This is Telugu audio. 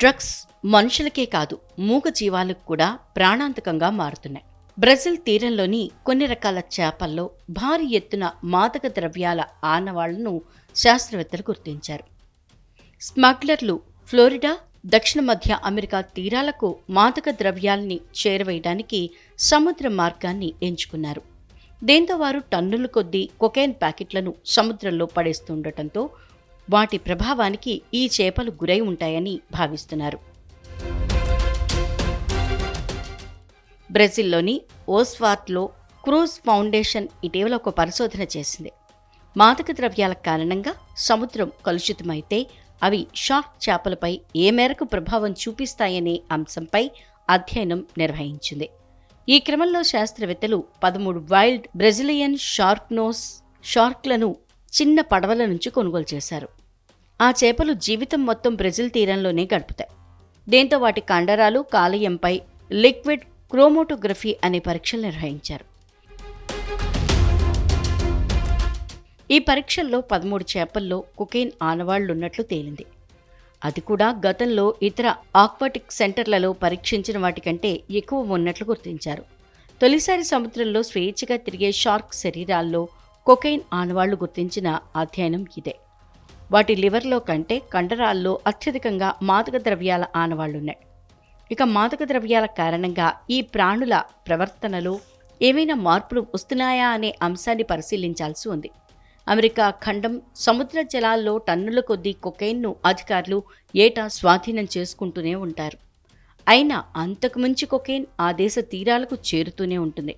డ్రగ్స్ మనుషులకే కాదు మూగ జీవాలకు కూడా ప్రాణాంతకంగా మారుతున్నాయి. బ్రెజిల్ తీరంలోని కొన్ని రకాల చేపల్లో భారీ ఎత్తున మాదక ద్రవ్యాల ఆనవాళ్ళను శాస్త్రవేత్తలు గుర్తించారు. స్మగ్లర్లు ఫ్లోరిడా దక్షిణ మధ్య అమెరికా తీరాలకు మాదక ద్రవ్యాల్ని చేరవేయడానికి సముద్ర మార్గాన్ని ఎంచుకున్నారు. దీంతో వారు టన్నుల కొద్దీ కొకైన్ ప్యాకెట్లను సముద్రంలో పడేస్తుండటంతో వాటి ప్రభావానికి ఈ చేపలు గురై ఉంటాయని భావిస్తున్నారు. బ్రెజిల్లోని ఓస్వార్ట్లో క్రూజ్ ఫౌండేషన్ ఇటీవల ఒక పరిశోధన చేసింది. మాదక ద్రవ్యాల కారణంగా సముద్రం కలుషితమైతే అవి షార్క్ చేపలపై ఏ మేరకు ప్రభావం చూపిస్తాయనే అంశంపై అధ్యయనం నిర్వహించింది. ఈ క్రమంలో శాస్త్రవేత్తలు పదమూడు వైల్డ్ బ్రెజిలియన్ షార్క్నోస్ షార్క్లను చిన్న పడవల నుంచి కొనుగోలు చేశారు. ఆ చేపలు జీవితం మొత్తం బ్రెజిల్ తీరంలోనే గడుపుతాయి. దీంతో వాటి కండరాలు కాలేయంపై లిక్విడ్ క్రోమోటోగ్రఫీ అనే పరీక్షలు నిర్వహించారు. ఈ పరీక్షల్లో పదమూడు చేపల్లో కుకెయిన్ ఆనవాళ్ళున్నట్లు తేలింది. అది కూడా గతంలో ఇతర ఆక్వాటిక్ సెంటర్లలో పరీక్షించిన వాటికంటే ఎక్కువ ఉన్నట్లు గుర్తించారు. తొలిసారి సముద్రంలో స్వేచ్ఛగా తిరిగే షార్క్ శరీరాల్లో కొకైన్ ఆనవాళ్ళు గుర్తించిన అధ్యయనం ఇదే. వాటి లివర్లో కంటే కండరాల్లో అత్యధికంగా మాదక ద్రవ్యాల ఆనవాళ్ళున్నాయి ఇక మాదక ద్రవ్యాల కారణంగా ఈ ప్రాణుల ప్రవర్తనలో ఏమైనా మార్పులు వస్తున్నాయా అనే అంశాన్ని పరిశీలించాల్సి ఉంది. అమెరికా ఖండం సముద్ర జలాల్లో టన్నుల కొద్దీ కొకైన్ను అధికారులు ఏటా స్వాధీనం చేసుకుంటూనే ఉంటారు. అయినా అంతకుమించి కొకైన్ ఆ దేశ తీరాలకు చేరుతూనే ఉంటుంది.